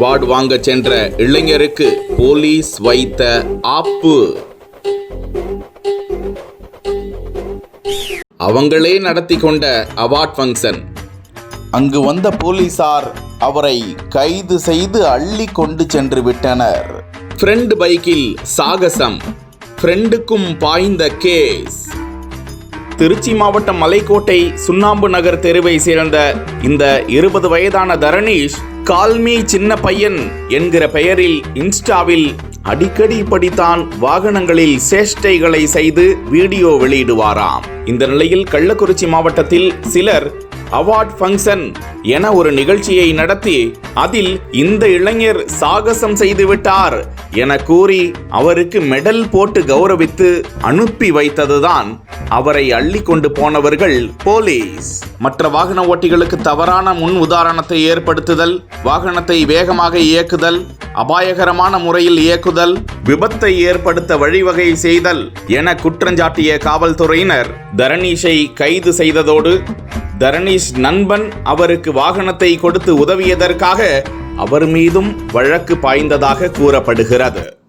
Award வாங்க சென்ற இளைஞருக்கு போலீஸ் வைத்த ஆப்பு. அவங்களே நடத்தி கொண்ட அவார்ட் ஃபங்க்ஷன். அங்கு வந்த போலீசார் அவரை கைது செய்து அள்ளி கொண்டு சென்று விட்டனர். ஃப்ரெண்ட் பைக்கில் சாகசம். ஃப்ரெண்டுக்கும் பாய்ந்த கேஸ். திருச்சி மாவட்டம் மலைக்கோட்டை சுண்ணாம்பு நகர் தெருவை சேர்ந்த இந்த இருபது வயதான தரணீஷ் கால்மி சின்ன பையன் என்கிற பெயரில் இன்ஸ்டாவில் அடிக்கடி இப்படித்தான் வாகனங்களில் சேஷ்டைகளை செய்து வீடியோ வெளியிடுவாராம். இந்த நிலையில் கள்ளக்குறிச்சி மாவட்டத்தில் சிலர் அவார்ட் ஃபங்க்ஷன் என ஒரு நிகழ்ச்சியை நடத்தி அதில் இந்த இளைஞர் சாகசம் செய்துவிட்டார் என கூறி அவருக்கு மெடல் போட்டு கௌரவித்து அனுப்பி வைத்ததுதான் அவரை அள்ளி கொண்டு போனவர்கள் போலீஸ். மற்ற வாகன ஓட்டிகளுக்கு தவறான முன் உதாரணத்தை ஏற்படுத்துதல் வாகனத்தை வேகமாக இயக்குதல் அபாயகரமான முறையில் இயக்குதல் விபத்தை ஏற்படுத்த வழிவகை செய்தல் என குற்றஞ்சாட்டிய காவல்துறையினர் தரணீஷை கைது செய்ததோடு தரணிஸ் நண்பன் அவருக்கு வாகனத்தை கொடுத்து உதவியதற்காக அவர் மீதும் வழக்கு பாய்ந்ததாக கூறப்படுகிறது.